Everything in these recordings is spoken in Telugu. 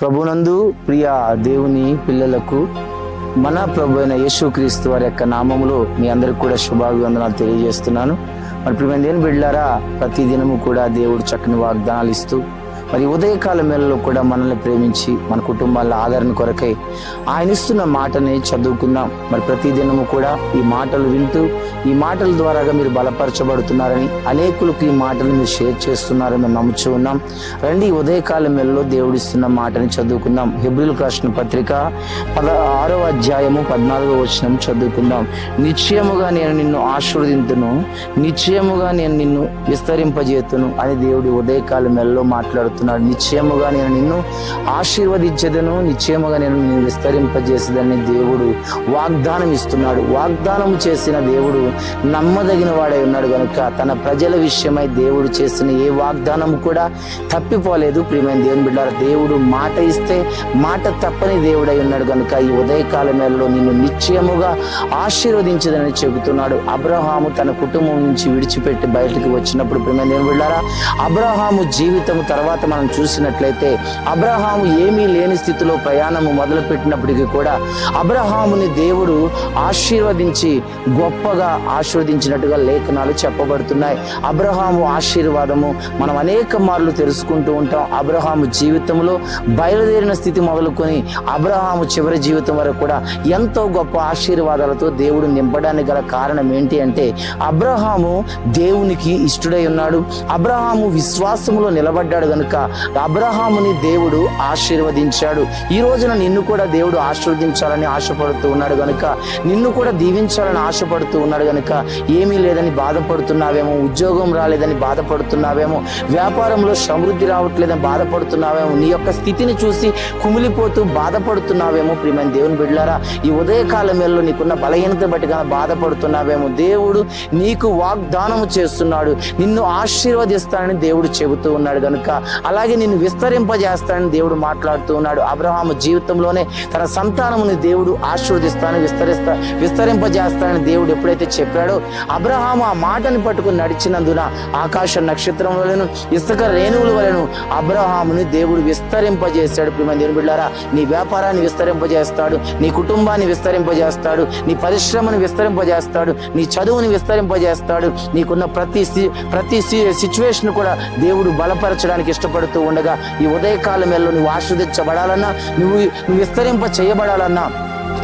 ప్రభునందు ప్రియ దేవుని పిల్లలకు మన ప్రభు అయిన యేసుక్రీస్తు వారి యొక్క నామములో మీ అందరికి కూడా శుభాభివందనాలు తెలియజేస్తున్నాను. మరి ప్రియమైన దేని బిడ్డారా ప్రతి దినము కూడా దేవుడు చక్కని వాగ్దానాలు ఇస్తూ మరి ఉదయకాల మేళలో కూడా మనల్ని ప్రేమించి మన కుటుంబాల ఆదరణ కొరకై ఆయన ఇస్తున్న మాటని చదువుకుందాం. మరి ప్రతి దినము కూడా ఈ మాటలు వింటూ ఈ మాటల ద్వారాగా మీరు బలపరచబడుతున్నారని అనేకులకు ఈ మాటలు మీరు షేర్ చేస్తున్నారని మేము నమ్ముచూ ఉన్నాం. రండి ఉదయకాల మేళలో దేవుడిస్తున్న మాటని చదువుకుందాం. హెబ్రిల్ రాసిన పత్రిక పద ఆరో అధ్యాయము పద్నాలుగో వచనం చదువుకుందాం. నిశ్చయముగా నేను నిన్ను ఆశీర్వదింతును నిశ్చయముగా నేను నిన్ను విస్తరింపజేతును అని దేవుడి ఉదయకాల మేళలో చెప్తున్నాడు నిశ్చయముగా నేను నిన్ను ఆశీర్వదించదను నిశ్చయముగా నేను నిన్ను విస్తరింపజేసేదని దేవుడు వాగ్దానం ఇస్తున్నాడు. వాగ్దానం చేసిన దేవుడు నమ్మదగిన వాడై ఉన్నాడు కనుక తన ప్రజల విషయమై దేవుడు చేసిన ఏ వాగ్దానం కూడా తప్పిపోలేదు. ప్రియమైన దేవుని బిడ్డారు దేవుడు మాట ఇస్తే మాట తప్పని దేవుడై ఉన్నాడు కనుక ఈ ఉదయకాల మేళలో నిన్ను నిశ్చయముగా ఆశీర్వదించదని చెబుతున్నాడు. అబ్రహాము తన కుటుంబం నుంచి విడిచిపెట్టి బయటకు వచ్చినప్పుడు ప్రియమైన దేవుని బిడ్డారా అబ్రహాము జీవితం తర్వాత మనం చూసినట్లయితే అబ్రహాము ఏమీ లేని స్థితిలో ప్రయాణము మొదలు పెట్టినప్పటికీ కూడా అబ్రహాముని దేవుడు ఆశీర్వదించి గొప్పగా ఆశీర్వదించినట్టుగా లేఖనాలు చెప్పబడుతున్నాయి. అబ్రహాము ఆశీర్వాదము మనం అనేక మార్లు తెలుసుకుంటూ ఉంటాం. అబ్రహాము జీవితంలో బయలుదేరిన స్థితి మొదలుకొని అబ్రహాము చివరి జీవితం వరకు కూడా ఎంతో గొప్ప ఆశీర్వాదాలతో దేవుడు నింపడానికి గల కారణం ఏంటి అంటే అబ్రహాము దేవునికి ఇష్టడై ఉన్నాడు. అబ్రహాము విశ్వాసములో నిలబడ్డాడు కనుక అబ్రహాముని దేవుడు ఆశీర్వదించాడు. ఈ రోజున నిన్ను కూడా దేవుడు ఆశీర్వదించాలని ఆశపడుతూ ఉన్నాడు గనుక నిన్ను కూడా దీవించాలని ఆశపడుతూ ఉన్నాడు గనుక ఏమీ లేదని బాధపడుతున్నావేమో ఉద్యోగం రాలేదని బాధపడుతున్నావేమో వ్యాపారంలో సమృద్ధి రావట్లేదని బాధపడుతున్నావేమో నీ యొక్క స్థితిని చూసి కుమిలిపోతూ బాధపడుతున్నావేమో ప్రియమైన దేవుని బిడ్డారా ఈ ఉదయకాలం వేళలో నీకున్న బలహీనత బట్టి బాధపడుతున్నావేమో దేవుడు నీకు వాగ్దానము చేస్తున్నాడు. నిన్ను ఆశీర్వదిస్తానని దేవుడు చెబుతూ ఉన్నాడు కనుక అలాగే నిన్ను విస్తరింపజేస్తానని దేవుడు మాట్లాడుతూ ఉన్నాడు. అబ్రహాము జీవితంలోనే తన సంతానముని దేవుడు ఆశీర్వదిస్తాను విస్తరిస్తా విస్తరింపజేస్తానని దేవుడు ఎప్పుడైతే చెప్పాడో అబ్రహాము ఆ మాటను పట్టుకుని నడిచినందున ఆకాశ నక్షత్రం వలెను ఇసుక రేణువుల వలెను అబ్రహాముని దేవుడు విస్తరింపజేశాడు. ప్రియమైన దేవుని బిడ్డారా నీ వ్యాపారాన్ని విస్తరింపజేస్తాడు నీ కుటుంబాన్ని విస్తరింపజేస్తాడు నీ పరిశ్రమను విస్తరింపజేస్తాడు నీ చదువుని విస్తరింపజేస్తాడు. నీకున్న ప్రతి ప్రతి సిచ్యువేషన్ కూడా దేవుడు బలపరచడానికి ఇష్టపడు ఇష్టపడుతూ ఉండగా ఈ ఉదయకాలం వేళలో నువ్వు ఆశ్రదించబడాలన్నా నువ్వు నువ్వు విస్తరింప చేయబడాలన్నా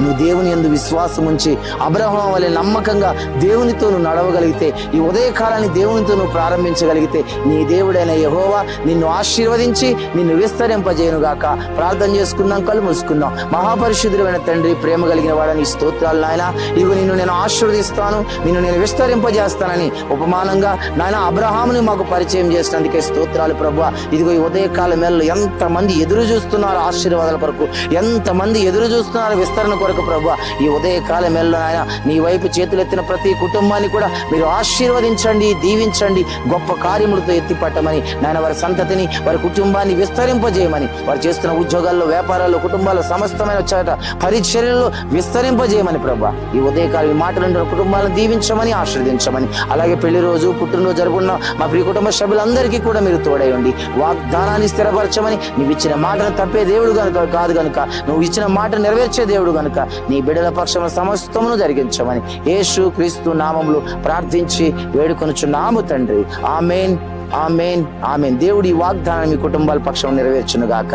నువ్వు దేవుని ఎందు విశ్వాసం ఉంచి అబ్రహం వలె నమ్మకంగా దేవునితో నువ్వు నడవగలిగితే ఈ ఉదయకాలాన్ని దేవునితో నువ్వు ప్రారంభించగలిగితే నీ దేవుడైన యహోవా నిన్ను ఆశీర్వదించి నిన్ను విస్తరింపజేయను గాక ప్రార్థన చేసుకుందాం కళ్ళు మూసుకుందాం. మహాపరిశుద్ధుడైన తండ్రి ప్రేమ కలిగిన వాడని స్తోత్రాలు నాయన. ఇవి నిన్ను నేను ఆశీర్వదిస్తాను నిన్ను నేను విస్తరింపజేస్తానని ఉపమానంగా నాయన అబ్రహాముని మాకు పరిచయం చేసినందుకే స్తోత్రాలు ప్రభు ఇదిగో ఈ ఉదయకాల మేళలో ఎంతమంది ఎదురు చూస్తున్నారు ఆశీర్వాదాల కొరకు ఎంతమంది ఎదురు చూస్తున్నారు విస్తరణ కొరకు ప్రభు ఈ ఉదయకాలం మేళలో ఆయన నీ వైపు చేతులెత్తిన ప్రతి కుటుంబాన్ని కూడా మీరు ఆశీర్వదించండి దీవించండి గొప్ప కార్యములతో ఎత్తిపట్టమని నాయన వారి సంతతిని వారి కుటుంబాన్ని విస్తరింపజేయమని వారు చేస్తున్న ఉద్యోగాల్లో వ్యాపారాల్లో కుటుంబాల్లో సమస్తమైన చోట పరిచర్యల్లో విస్తరింపజేయమని ప్రభు. ఈ ఉదయకాలం ఈ మాటలు కుటుంబాలను దీవించమని ఆశీర్వదించమని అలాగే పెళ్ళి రోజు పుట్టినరోజు జరుపుకున్న మా ప్రియ కుటుంబ సభ్యులందరికీ కూడా మీరు తోడయండి వాగ్దానాన్ని స్థిరపరచమని నువ్వు ఇచ్చిన మాటను తప్పే దేవుడు కనుక కాదు కనుక నువ్వు ఇచ్చిన మాట నెరవేర్చే దేవుడు కనుక నీ బిడల పక్షము సమస్తమును జరిగించమని యేసు క్రీస్తు నామములు ప్రార్థించి వేడుకొనుచున్నాము తండ్రి. Amen amen amen. దేవుడి వాగ్దానం మీ కుటుంబాల పక్షం నెరవేర్చును గాక